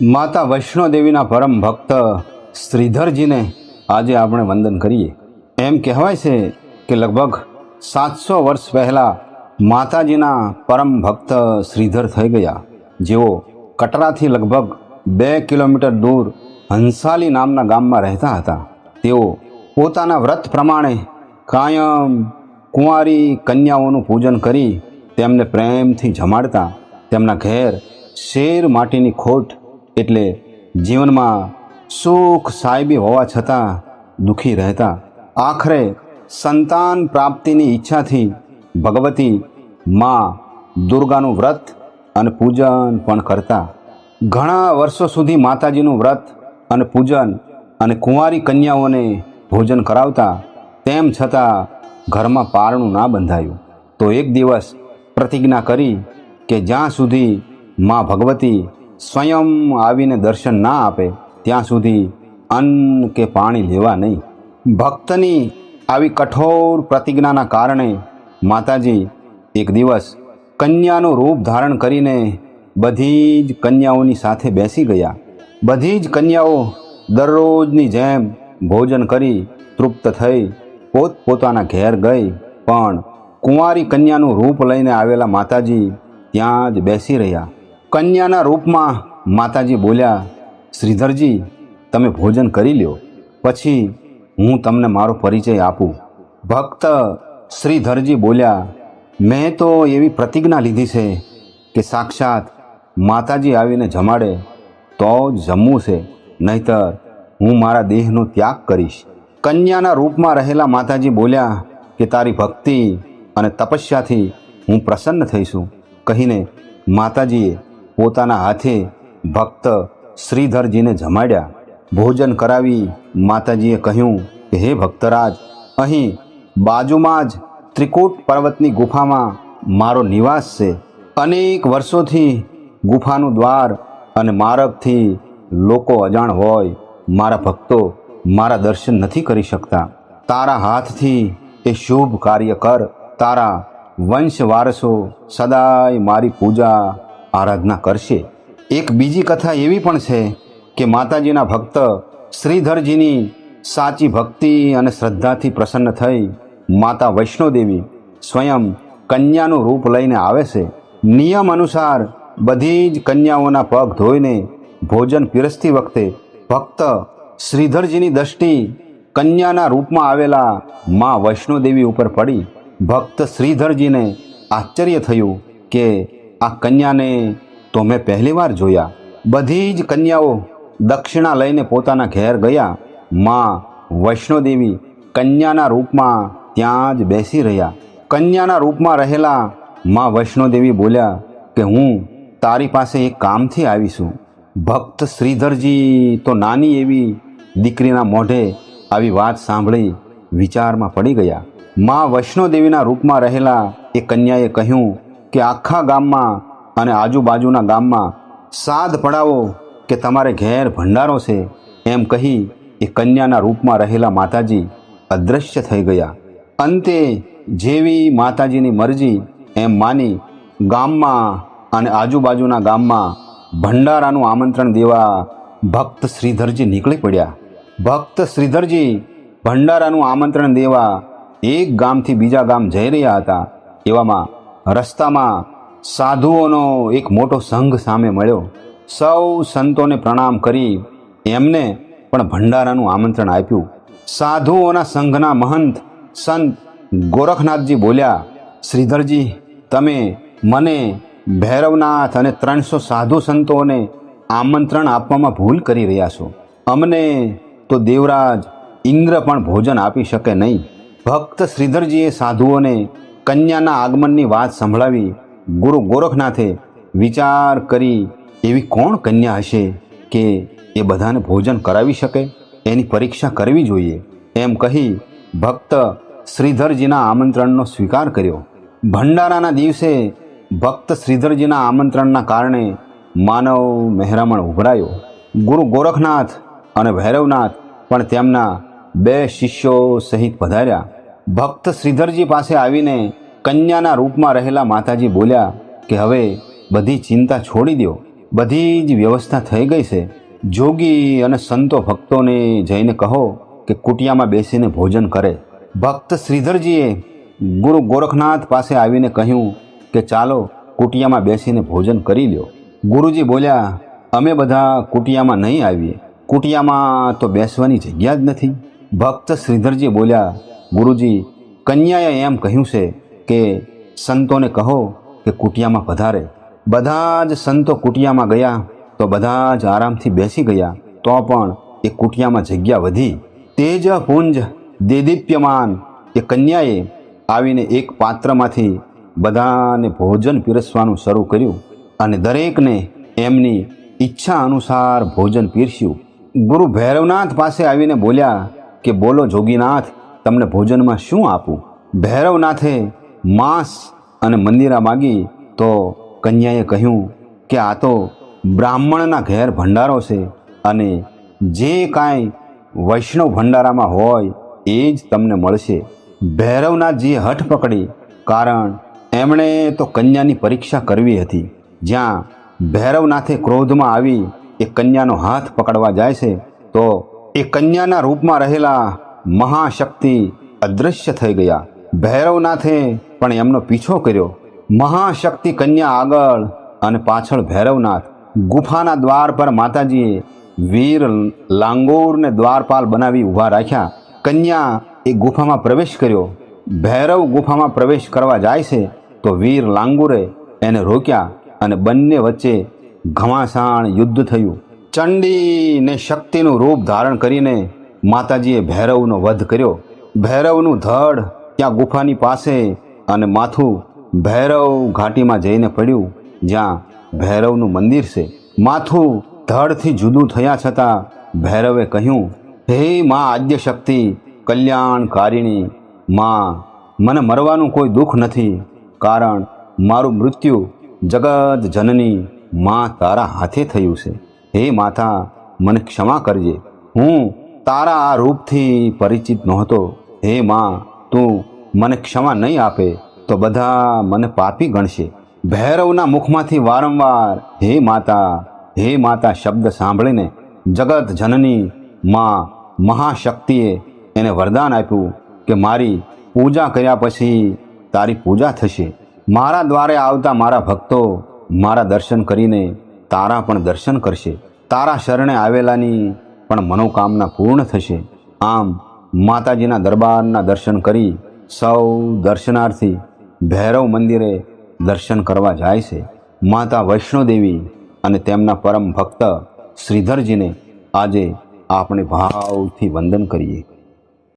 માતા વૈષ્ણોદેવીના પરમ ભક્ત શ્રીધરજીને આજે આપણે વંદન કરીએ. એમ કહેવાય છે કે લગભગ સાતસો વર્ષ પહેલાં માતાજીના પરમ ભક્ત શ્રીધર થઈ ગયા. જેઓ કટરાથી લગભગ બે કિલોમીટર દૂર હંસાલી નામના ગામમાં રહેતા હતા. તેઓ પોતાના વ્રત પ્રમાણે કાયમ કુંવારી કન્યાઓનું પૂજન કરી તેમને પ્રેમથી જમાડતા તેમના ઘેર શેર માટીની ખોટ એટલે જીવનમાં સુખ સાહેબી હોવા છતાં દુઃખી રહેતા. આખરે સંતાન પ્રાપ્તિની ઈચ્છાથી ભગવતી માં દુર્ગાનું વ્રત અને પૂજન પણ કરતા. ઘણા વર્ષો સુધી માતાજીનું વ્રત અને પૂજન અને કુંવારી કન્યાઓને ભોજન કરાવતા, તેમ છતાં ઘરમાં પારણું ના બંધાયું. તો એક દિવસ પ્રતિજ્ઞા કરી કે જ્યાં સુધી મા ભગવતી સ્વયં આવીને દર્શન ના આપે, ત્યાં સુધી અન્ન કે પાણી લેવા નહીં. ભક્તની આવી કઠોર પ્રતિજ્ઞાના કારણે માતાજી એક દિવસ કન્યાનું રૂપ ધારણ કરીને બધી જ કન્યાઓની સાથે બેસી ગયા. બધી જ કન્યાઓ દરરોજની જેમ ભોજન કરી તૃપ્ત થઈ પોતપોતાના ઘેર ગઈ, પણ કુંવારી કન્યાનું રૂપ લઈને આવેલા માતાજી ત્યાં જ બેસી રહ્યા. કન્યાના રૂપમાં માતાજી બોલ્યા, શ્રીધરજી, તમે ભોજન કરી લ્યો. પછી હું તમને મારો પરિચય આપું. ભક્ત શ્રીધરજી બોલ્યા, મેં તો એવી પ્રતિજ્ઞા લીધી છે કે સાક્ષાત માતાજી આવીને જમાડે તો જમવું છે, નહીતર હું મારા દેહનો ત્યાગ કરીશ. કન્યાના રૂપમાં રહેલા માતાજી બોલ્યા, કે તારી ભક્તિ અને તપસ્યાથી હું પ્રસન્ન થઈશું. કહીને માતાજીએ પોતાના હાથે ભક્ત શ્રીધરજીને જમાડ્યા. ભોજન કરાવી માતાજીએ કહ્યું કે હે ભક્તરાજ, અહીં બાજુમાં જ ત્રિકૂટ પર્વતની ગુફામાં મારો નિવાસ છે. અનેક વર્ષોથી ગુફાનું દ્વાર અને માર્ગથી લોકો અજાણ હોય. મારા ભક્તો મારા દર્શન નથી કરી શકતા. તારા હાથથી એ શુભ કાર્ય કર. તારા વંશ વારસો સદાય મારી પૂજા આરાધના કરશે. એક બીજી કથા એવી પણ છે કે માતાજીના ભક્ત શ્રીધરજીની સાચી ભક્તિ અને શ્રદ્ધાથી પ્રસન્ન થઈ માતા વૈષ્ણોદેવી સ્વયં કન્યાનું રૂપ લઈને આવે છે. નિયમ અનુસાર બધી જ કન્યાઓના પગ ધોઈને ભોજન પીરસતી વખતે ભક્ત શ્રીધરજીની દ્રષ્ટિ કન્યાના રૂપમાં આવેલા મા વૈષ્ણોદેવી ઉપર પડી. ભક્ત શ્રીધરજીને આશ્ચર્ય થયું કે આ કન્યાને તો મેં પહેલીવાર જોયા. બધી જ કન્યાઓ દક્ષિણા લઈને પોતાના ઘેર ગયા. માં વૈષ્ણોદેવી કન્યાના રૂપમાં ત્યાં જ બેસી રહ્યા. કન્યાના રૂપમાં રહેલા માં વૈષ્ણોદેવી બોલ્યા કે હું તારી પાસે એક કામથી આવીશું. ભક્ત શ્રીધરજી તો નાની એવી દીકરીના મોઢે આવી વાત સાંભળી વિચારમાં પડી ગયા. માં વૈષ્ણોદેવીના રૂપમાં રહેલા એ કન્યાએ કહ્યું કે આખા ગામમાં અને આજુબાજુના ગામમાં સાદ પડાવો કે તમારે ઘેર ભંડારો છે એમ કહી એ કન્યાના રૂપમાં રહેલા માતાજી અદૃશ્ય થઈ ગયા. અંતે જેવી માતાજીની મરજી એમ માની ગામમાં અને આજુબાજુના ગામમાં ભંડારાનું આમંત્રણ દેવા ભક્ત શ્રીધરજી નીકળી પડ્યા. ભક્ત શ્રીધરજી ભંડારાનું આમંત્રણ દેવા એક ગામથી બીજા ગામ જઈ રહ્યા હતા. એવામાં રસ્તામાં સાધુઓનો એક મોટો સંઘ સામે મળ્યો. સૌ સંતોને પ્રણામ કરી એમને પણ ભંડારાનું આમંત્રણ આપ્યું. સાધુઓના સંઘના મહંત સંત ગોરખનાથજી બોલ્યા, શ્રીધરજી, તમે મને ભૈરવનાથ અને ત્રણસો સાધુ સંતોને આમંત્રણ આપવામાં ભૂલ કરી રહ્યા છો. અમને તો દેવરાજ ઇન્દ્ર પણ ભોજન આપી શકે નહીં. ભક્ત શ્રીધરજીએ સાધુઓને કન્યાના આગમનની વાત સંભળાવી ગુરુ ગોરખનાથે વિચાર કરી, એવી કોણ કન્યા હશે કે એ બધાને ભોજન કરાવી શકે? એની પરીક્ષા કરવી જોઈએ. એમ કહી ભક્ત શ્રીધરજીના આમંત્રણનો સ્વીકાર કર્યો. ભંડારાના દિવસે ભક્ત શ્રીધરજીના આમંત્રણના કારણે માનવ મહેરામણ ઉભરાયો. ગુરુ ગોરખનાથ અને ભૈરવનાથ પણ તેમના બે શિષ્યો સહિત પધાર્યા. ભક્ત શ્રીધરજી પાસે આવીને કન્યાના રૂપમાં રહેલા માતાજી બોલ્યા કે હવે બધી ચિંતા છોડી દો બધી જ વ્યવસ્થા થઈ ગઈ છે. જોગી અને સંતો ભક્તોને જઈને કહો કે કુટિયામાં બેસીને ભોજન કરે. ભક્ત શ્રીધરજીએ ગુરુ ગોરખનાથ પાસે આવીને કહ્યું કે ચાલો કુટિયામાં બેસીને ભોજન કરી લ્યો. ગુરુજી બોલ્યા, અમે બધા કુટિયામાં નહીં આવીએ. કુટિયામાં તો બેસવાની જગ્યા જ નથી. ભક્ત શ્રીધરજી બોલ્યા ગુરુજી કન્યાએ એમ કહ્યું છે કે, સંતોને કહો કે કુટિયામાં પધારે. બધા જ સંતો કુટિયામાં ગયા, તો બધા જ આરામથી બેસી ગયા, તો પણ એ કુટિયામાં જગ્યા વધી. તેજ પુંજ દેદીપ્યમાન એ કન્યાએ આવીને એક પાત્રમાંથી બધાને ભોજન પીરસવાનું શરૂ કર્યું અને દરેકને એમની ઈચ્છા અનુસાર ભોજન પીરસ્યું. ગુરુ ભૈરવનાથ પાસે આવીને બોલ્યા કે, બોલો જોગીનાથ તમને ભોજનમાં શું આપું? ભૈરવનાથે માંસ અને મંદિરા માગી તો કન્યાએ કહ્યું કે આ તો બ્રાહ્મણના ઘેર ભંડારો છે અને જે કાંઈ વૈષ્ણવ ભંડારામાં હોય એ જ તમને મળશે. ભૈરવનાથજીએ હઠ પકડી કારણ એમણે તો કન્યાની પરીક્ષા કરવી હતી. જ્યાં ભૈરવનાથે ક્રોધમાં આવી એ કન્યાનો હાથ પકડવા જાય છે તો એ કન્યાના રૂપમાં રહેલા મહાશક્તિ અદૃશ્ય થઈ ગયા. ભૈરવનાથે પણ એમનો પીછો કર્યો. મહાશક્તિ કન્યા આગળ અને પાછળ ભૈરવનાથ. ગુફાના દ્વાર પર માતાજીએ વીર લાંગોરને દ્વારપાલ બનાવી ઊભા રાખ્યા. કન્યા એ ગુફામાં પ્રવેશ કર્યો. ભૈરવ ગુફામાં પ્રવેશ કરવા જાય છે, તો વીર લાંગુરે એને રોક્યા અને બંને વચ્ચે ઘમાસાણ યુદ્ધ થયું. ચંડી ને શક્તિનું રૂપ ધારણ કરીને માતાજીએ ભૈરવનો વધ કર્યો. ભૈરવનું ધડ ત્યાં ગુફાની પાસે અને માથું ભૈરવ ઘાટીમાં જઈને પડ્યું, જ્યાં ભૈરવનું મંદિર છે. માથું ધડથી જુદું થયા છતાં ભૈરવે કહ્યું, હે મા આદ્ય શક્તિ કલ્યાણકારિણી, માં, મને મરવાનું કોઈ દુઃખ નથી, કારણ મારું મૃત્યુ જગત જનની માં તારા હાથે થયું છે. હે માતા, મને ક્ષમા કરજે. હું તારા આ રૂપથી પરિચિત નહોતો. હે માં, તું મને ક્ષમા નહીં આપે તો બધા મને પાપી ગણશે. ભૈરવના મુખમાંથી વારંવાર હે માતા હે માતા શબ્દ સાંભળીને જગત જનની માં મહાશક્તિએ એને વરદાન આપ્યું કે મારી પૂજા કર્યા પછી તારી પૂજા થશે. મારા દ્વારે આવતા મારા ભક્તો મારા દર્શન કરીને તારા પણ દર્શન કરશે. તારા શરણે આવેલાની પણ મનોકામના પૂર્ણ થશે. આમ માતાજીના દરબારના દર્શન કરી સૌ દર્શનાર્થી ભૈરવ મંદિરે દર્શન કરવા જાય છે. માતા વૈષ્ણોદેવી અને તેમના પરમ ભક્ત શ્રીધરજીને આજે આપણે ભાવથી વંદન કરીએ.